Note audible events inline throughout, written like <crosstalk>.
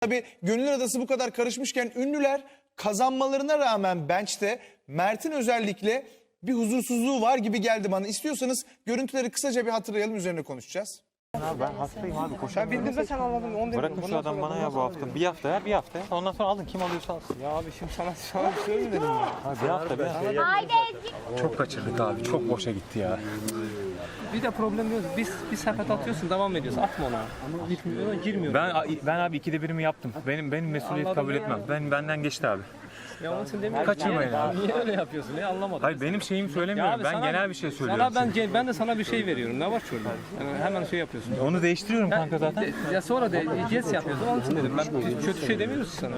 Tabii Gönül Adası bu kadar karışmışken ünlüler kazanmalarına rağmen bench'te Mert'in özellikle bir huzursuzluğu var gibi geldi bana. İstiyorsanız görüntüleri kısaca bir hatırlayalım üzerine konuşacağız. Ben hastayım abi Ben koşamıyorum. bildiğimde sen anladın. Onu Bırakın şu adam bana ya bu hafta. Bir hafta ya bir hafta ya. Ondan sonra alın kim alıyorsa alsın. Ya abi şimdi sana, sana bir şey mi dedim ya? Ha, bir hafta bir hafta. Çok kaçırdık abi. Çok boşa gitti ya. Bir de problem yok. Biz bir sepet atıyorsun devam ediyorsun. Atma ona. Ama gitmiyor, girmiyor. Ben ben abi ikide birimi yaptım. Benim benim mesuliyet kabul etmem. Ben benden geçti abi. Ya onun için demiyorum. Kaçırmayın niye, öyle yapıyorsun? Niye anlamadım. Hayır benim şeyimi söylemiyorum. abi ben sana- genel bir şey söylüyorum. Sana ben, ben de sana bir şey veriyorum. Ne var şurada? Yani hemen şey yapıyorsun. Onu değiştiriyorum kanka zaten. De- ya sonra de yes yapıyorsun. Onun için dedim. Ben biz kötü şey demiyoruz sana.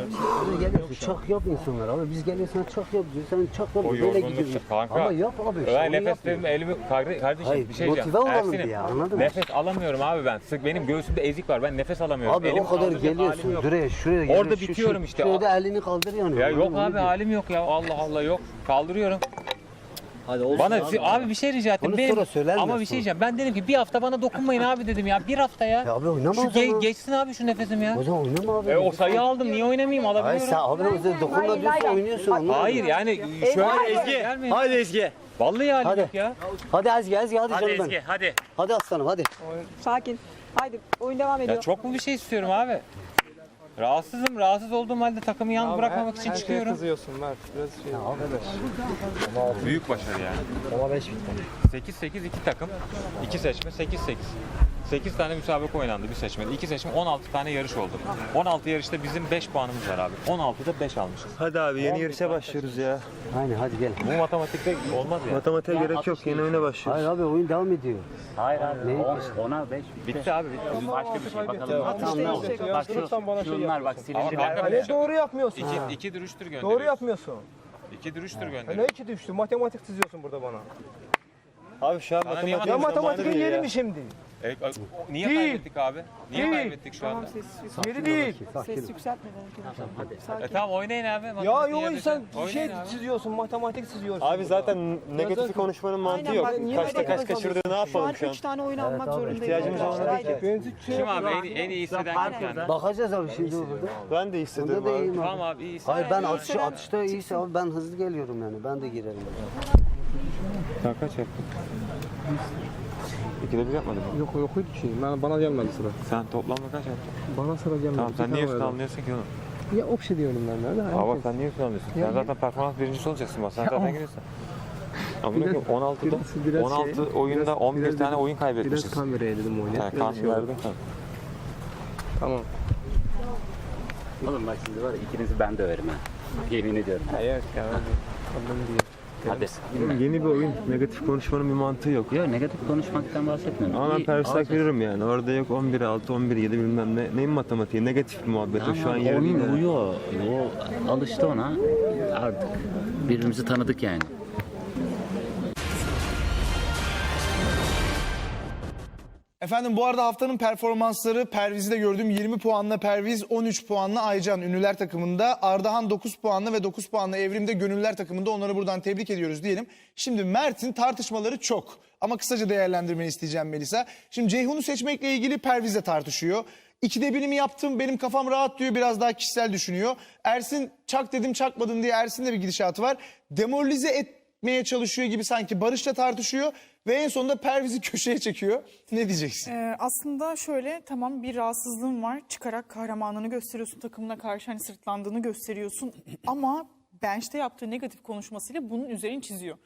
Geliyorsun çok yap insanlar abi biz geliyorsan çok yap diyor sen çok yap O böyle yorgunluk gidiyorsun. kanka. Ama yap abi Ben nefes yap. verim elimi kardeşim Hayır, bir şey motive diyeceğim. olalım Ersin'im, diye, anladın mı? Nefes alamıyorum abi ben. Sık benim göğsümde ezik var. Ben nefes alamıyorum. Abi Elim o kadar kaldıracak halim geliyorsun yok. şuraya şuraya Orada geliyorsun, şu- bitiyorum işte. Şuraya da elini kaldır yani. Ya yok abi Onu diyor. halim yok ya. Allah Allah yok. Kaldırıyorum. Hadi olsun Bana abi. abi, bir şey rica ettim. Onu Benim, sonra söyler ama misin? bir şey diyeceğim. Ben dedim ki bir hafta bana dokunmayın abi dedim ya. Bir hafta ya. Ya abi oynama Şu o ge- zaman. geçsin abi şu nefesim ya. O zaman oynama abi. E, o sayı aldım. Niye oynamayayım? Hayır Alabiliyorum. sen abi o zaman dokunma diyorsun oynuyorsun. mı? Hayır yani şöyle Ezgi. Hadi Ezgi. Vallahi halim Hadi. yok ya. Hadi Ezgi Ezgi hadi, Hadi canım Ezgi benim. hadi. Hadi aslanım hadi. Sakin. Haydi oyun devam ediyor. Ya çok mu bir şey istiyorum abi? Rahatsızım. Rahatsız olduğum halde takımı yalnız bırakmamak için çıkıyorum. kızıyorsun Mert. Biraz şey. Arkadaş. Büyük başarı yani. Ama 5 bitti. 8-8 iki takım. 2 seçme 8-8. 8 tane müsabaka oynandı bir seçmede. 2 seçme 16 tane yarış oldu. 16 yarışta bizim 5 puanımız var abi. 16'da 5 almışız. Hadi abi yeni yarışa başlıyoruz ya. Aynen hadi gel. Bu matematikte olmaz ya. Matematiğe gerek yok yeni oyuna başlıyoruz. Hayır abi oyun devam ediyor. Hayır abi. on- Ona 5 Bitti abi bitti. başka bir şey bakalım. Bak şu, Lütfen bana şey şunlar bak kanka Ne doğru yapmıyorsun. 2 2 dürüştür gönderiyor. Doğru yapmıyorsun. 2 dürüştür Ne gönderiyor. iki düştü? Matematik çiziyorsun burada bana. Abi şu an matematik Ya Zamanı matematiğin değil yeri ya. mi şimdi? E, niye Değil. kaybettik abi? Niye Değil. kaybettik şu anda? Yeri değil. Ses yükseltmeden. Sakin. E tamam oynayın abi. Ya yok sen şey abi. çiziyorsun, matematik çiziyorsun. Abi zaten negatif konuşmanın mantığı Aynen, yok. niye Kaçta böyle kaç yapıyorsun? kaçırdığı ne Şu an yapalım şu an? 3 tane oyun almak abi, zorundayız. ihtiyacımız olan Haydi. Ben şey Kim abi en, en iyi hisseden kim yani? Bakacağız abi şimdi burada. Ben de hissediyorum Bunda da abi. iyiyim abi. Tamam abi iyi. Hayır ben atış, atışta iyiyse abi ben hızlı geliyorum yani. Ben de girerim. Sen kaç yaptın? İkide bir yapmadın mı? Yok yok hiç şey. Ben, bana gelmedi sıra. Sen toplamda kaç yaptın? Bana sıra gelmedi. Tamam sen niye üstüne verdim. almıyorsun ki oğlum? Ya op şey diyorum ben de. Ama sen niye üstüne almıyorsun? Sen zaten performans birincisi olacaksın bak. Sen zaten giriyorsun. Ama Biraz- 16'da biraz- biraz 16 şey, oyunda biraz- 11 biraz tane oyun kaybetmişiz. Biraz kameraya dedim oyunu. Biraz kan şey verdin kan. Tamam. Oğlum bak şimdi var ya ikinizi ben döverim ha. Yemin ediyorum. Evet ya. Problem değil. Hadi. Yeni bir oyun. Negatif konuşmanın bir mantığı yok. Yok negatif konuşmaktan bahsetmiyorum. Ama ben İyi, perslak alacağız. yani. Orada yok 11 6 11 7 bilmem ne. Neyin matematiği? Negatif bir muhabbet. o. Şu an değil. oyun yani. O alıştı ona. Artık birbirimizi tanıdık yani. Efendim bu arada haftanın performansları Perviz'de gördüm. 20 puanla Perviz, 13 puanla Aycan Ünlüler takımında. Ardahan 9 puanla ve 9 puanla Evrim'de Gönüller takımında. Onları buradan tebrik ediyoruz diyelim. Şimdi Mert'in tartışmaları çok. Ama kısaca değerlendirmeni isteyeceğim Melisa. Şimdi Ceyhun'u seçmekle ilgili Perviz'le tartışıyor. İkide birimi yaptım benim kafam rahat diyor biraz daha kişisel düşünüyor. Ersin çak dedim çakmadın diye Ersin'de bir gidişatı var. Demoralize etmeye çalışıyor gibi sanki Barış'la tartışıyor. Ve en sonunda Perviz'i <laughs> köşeye çekiyor. Ne diyeceksin? Ee, aslında şöyle tamam bir rahatsızlığın var. Çıkarak kahramanlığını gösteriyorsun. Takımına karşı hani sırtlandığını gösteriyorsun. <clears throat> Ama bench'te yaptığı negatif konuşmasıyla bunun üzerini çiziyor.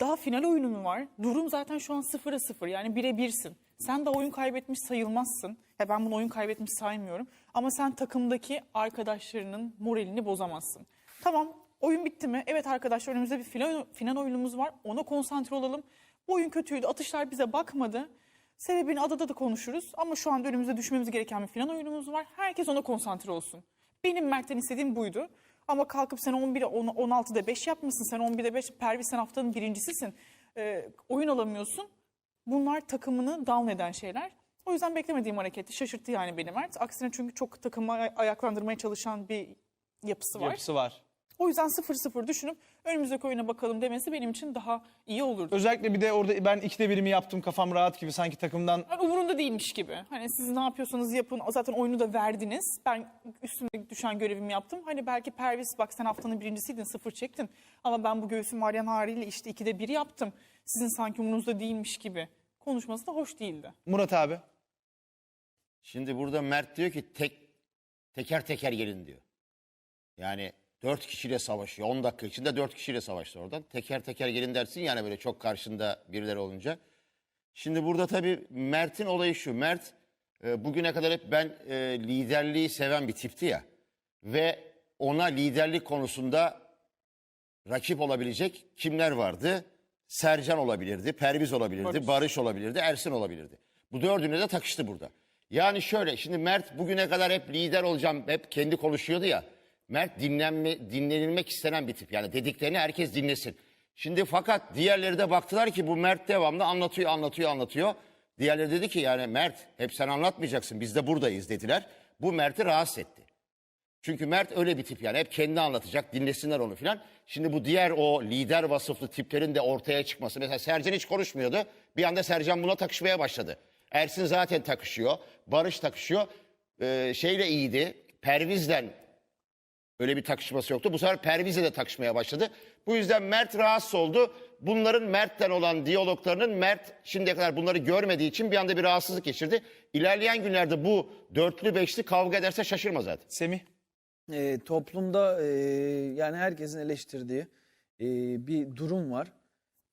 Daha final oyunu mu var? Durum zaten şu an sıfıra sıfır. Yani bire birsin. Sen de oyun kaybetmiş sayılmazsın. Ya ben bunu oyun kaybetmiş saymıyorum. Ama sen takımdaki arkadaşlarının moralini bozamazsın. Tamam oyun bitti mi? Evet arkadaşlar önümüzde bir final, final oyunumuz var. Ona konsantre olalım. Bu oyun kötüydü. Atışlar bize bakmadı. Sebebini adada da konuşuruz ama şu anda önümüzde düşmemiz gereken bir final oyunumuz var. Herkes ona konsantre olsun. Benim Mert'ten istediğim buydu. Ama kalkıp sen 11'e 10 16'da 5 yapmışsın. Sen 11'de 5 Pervis sen haftanın birincisisin. Ee, oyun alamıyorsun. Bunlar takımını down eden şeyler. O yüzden beklemediğim hareketi şaşırttı yani beni Mert. Aksine çünkü çok takımı ay- ayaklandırmaya çalışan bir yapısı var. Yapısı var. O yüzden 0-0 düşünüp önümüzdeki oyuna bakalım demesi benim için daha iyi olurdu. Özellikle bir de orada ben ikide birimi yaptım kafam rahat gibi sanki takımdan Yani umurunda değilmiş gibi. Hani siz ne yapıyorsanız yapın. Zaten oyunu da verdiniz. Ben üstüme düşen görevimi yaptım. Hani belki Pervis bak sen haftanın birincisiydin sıfır çektin. Ama ben bu göğsüm varyan haliyle işte ikide bir yaptım. Sizin sanki umurunuzda değilmiş gibi. Konuşması da hoş değildi. Murat abi. Şimdi burada Mert diyor ki tek teker teker gelin diyor. Yani dört kişiyle savaşıyor. 10 dakika içinde dört kişiyle savaştı oradan. Teker teker gelin dersin yani böyle çok karşında birileri olunca. Şimdi burada tabii Mert'in olayı şu. Mert e, bugüne kadar hep ben e, liderliği seven bir tipti ya. Ve ona liderlik konusunda rakip olabilecek kimler vardı? Sercan olabilirdi, Perviz olabilirdi, Barış, olabilirdi, Ersin olabilirdi. Bu dördüne de takıştı burada. Yani şöyle şimdi Mert bugüne kadar hep lider olacağım, hep kendi konuşuyordu ya. Mert dinlenme, dinlenilmek istenen bir tip. Yani dediklerini herkes dinlesin. Şimdi fakat diğerleri de baktılar ki bu Mert devamlı anlatıyor, anlatıyor, anlatıyor. Diğerleri dedi ki yani Mert hep sen anlatmayacaksın biz de buradayız dediler. Bu Mert'i rahatsız etti. Çünkü Mert öyle bir tip yani hep kendi anlatacak dinlesinler onu filan. Şimdi bu diğer o lider vasıflı tiplerin de ortaya çıkması. Mesela Sercan hiç konuşmuyordu. Bir anda Sercan buna takışmaya başladı. Ersin zaten takışıyor. Barış takışıyor. Ee, şeyle iyiydi. Perviz'den öyle bir takışması yoktu. Bu sefer Perviz'le de takışmaya başladı. Bu yüzden Mert rahatsız oldu. Bunların Mert'ten olan diyaloglarının Mert şimdiye kadar bunları görmediği için bir anda bir rahatsızlık geçirdi. İlerleyen günlerde bu dörtlü beşli kavga ederse şaşırma zaten. Semih. e, toplumda e, yani herkesin eleştirdiği e, bir durum var.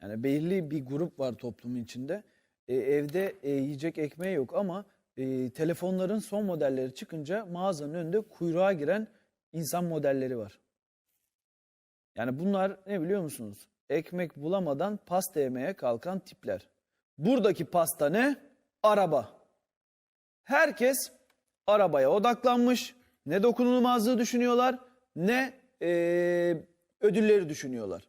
Yani belirli bir grup var toplumun içinde. E, evde e, yiyecek ekmeği yok ama e, telefonların son modelleri çıkınca mağazanın önünde kuyruğa giren insan modelleri var. Yani bunlar ne biliyor musunuz? Ekmek bulamadan pasta yemeye kalkan tipler. Buradaki pasta ne? Araba. Herkes arabaya odaklanmış. Ne dokunulmazlığı düşünüyorlar ne eee, ödülleri düşünüyorlar.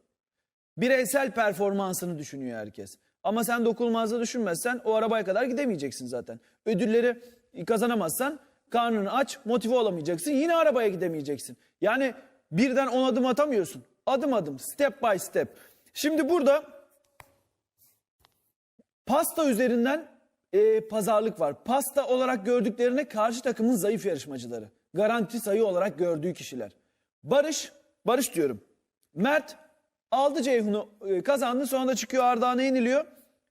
Bireysel performansını düşünüyor herkes. Ama sen dokunulmazlığı düşünmezsen o arabaya kadar gidemeyeceksin zaten. Ödülleri kazanamazsan karnını aç, motive olamayacaksın. Yine arabaya gidemeyeceksin. Yani birden on adım atamıyorsun. Adım adım, step by step. Şimdi burada pasta üzerinden e, pazarlık var. Pasta olarak gördüklerine karşı takımın zayıf yarışmacıları. Garanti sayı olarak gördüğü kişiler. Barış, Barış diyorum. Mert aldı Ceyhun'u e, kazandı sonra da çıkıyor Ardahan'a yeniliyor.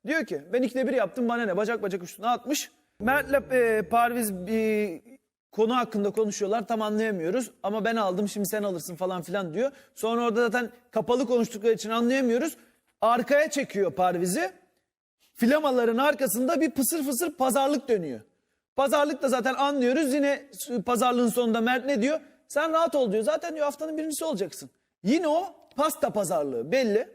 Diyor ki ben ikide bir yaptım bana ne bacak bacak üstüne atmış. Mert'le e, Parviz bir konu hakkında konuşuyorlar tam anlayamıyoruz ama ben aldım şimdi sen alırsın falan filan diyor. Sonra orada zaten kapalı konuştukları için anlayamıyoruz. Arkaya çekiyor Parviz'i flamaların arkasında bir pısır fısır pazarlık dönüyor. Pazarlık da zaten anlıyoruz. Yine pazarlığın sonunda Mert ne diyor? Sen rahat ol diyor. Zaten diyor haftanın birincisi olacaksın. Yine o pasta pazarlığı belli.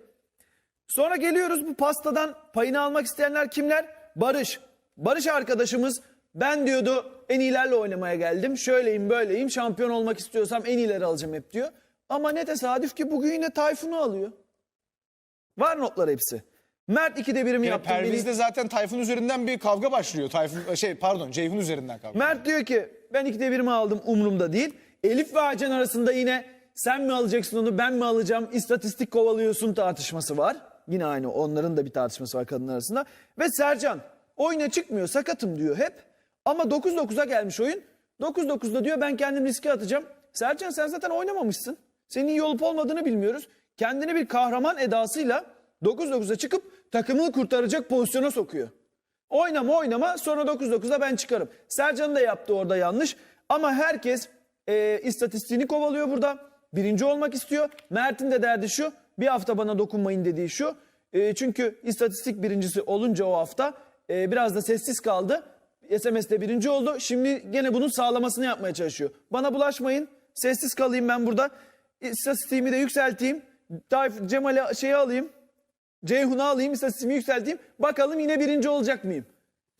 Sonra geliyoruz bu pastadan payını almak isteyenler kimler? Barış. Barış arkadaşımız ben diyordu en iyilerle oynamaya geldim. Şöyleyim böyleyim şampiyon olmak istiyorsam en iyileri alacağım hep diyor. Ama ne tesadüf ki bugün yine Tayfun'u alıyor. Var notlar hepsi. Mert ikide birimi Ya yaptı. beni- Perviz'de zaten Tayfun üzerinden bir kavga başlıyor. Tayfun şey pardon Ceyhun üzerinden kavga. Mert diyor ki ben ikide birimi aldım umurumda değil. Elif ve Hacan arasında yine sen mi alacaksın onu ben mi alacağım istatistik kovalıyorsun tartışması var. Yine aynı onların da bir tartışması var kadınlar arasında. Ve Sercan oyuna çıkmıyor sakatım diyor hep. Ama 9-9'a gelmiş oyun. 9-9'da diyor ben kendim riske atacağım. Sercan sen zaten oynamamışsın. Senin iyi olup olmadığını bilmiyoruz. Kendini bir kahraman edasıyla 9-9'a çıkıp takımını kurtaracak pozisyona sokuyor. Oynama oynama sonra 9-9'da ben çıkarım. Sercan da yaptı orada yanlış. Ama herkes e, istatistiğini kovalıyor burada. Birinci olmak istiyor. Mert'in de derdi şu. Bir hafta bana dokunmayın dediği şu. E, çünkü istatistik birincisi olunca o hafta e, biraz da sessiz kaldı. SMS'de birinci oldu. Şimdi gene bunun sağlamasını yapmaya çalışıyor. Bana bulaşmayın. Sessiz kalayım ben burada. İstatistiğimi de yükselteyim. Tayf- Cemal'e şeyi alayım. Ceyhun'u alayım, istatistiğimi yükselteyim. Bakalım yine birinci olacak mıyım?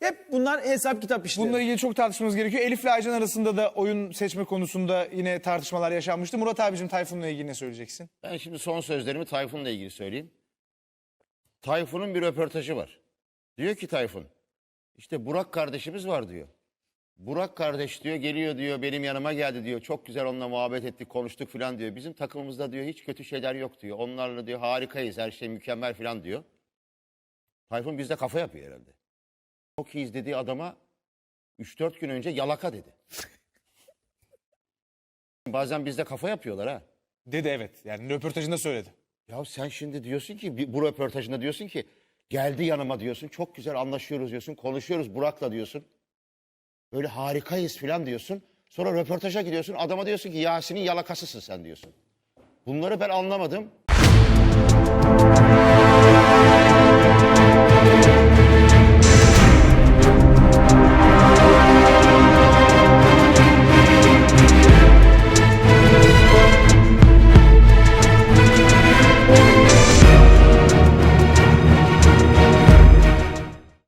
Hep bunlar hesap kitap işleri. Bununla ilgili çok tartışmamız gerekiyor. Elif ile Aycan arasında da oyun seçme konusunda yine tartışmalar yaşanmıştı. Murat abicim Tayfun'la ilgili ne söyleyeceksin? Ben şimdi son sözlerimi Tayfun'la ilgili söyleyeyim. Tayfun'un bir röportajı var. Diyor ki Tayfun, işte Burak kardeşimiz var diyor. Burak kardeş diyor geliyor diyor benim yanıma geldi diyor. Çok güzel onunla muhabbet ettik konuştuk falan diyor. Bizim takımımızda diyor hiç kötü şeyler yok diyor. Onlarla diyor harikayız her şey mükemmel falan diyor. Tayfun bizde kafa yapıyor herhalde. Çok iyiyiz dediği adama 3-4 gün önce yalaka dedi. <laughs> Bazen bizde kafa yapıyorlar ha. Dedi evet. Yani röportajında söyledi. Ya sen şimdi diyorsun ki bir- bu röportajında diyorsun ki geldi yanıma diyorsun. Çok güzel anlaşıyoruz diyorsun. Konuşuyoruz Burak'la diyorsun. Böyle harikayız falan diyorsun. Sonra röportaja gidiyorsun. Adama diyorsun ki Yasin'in yalakasısın sen diyorsun. Bunları ben anlamadım.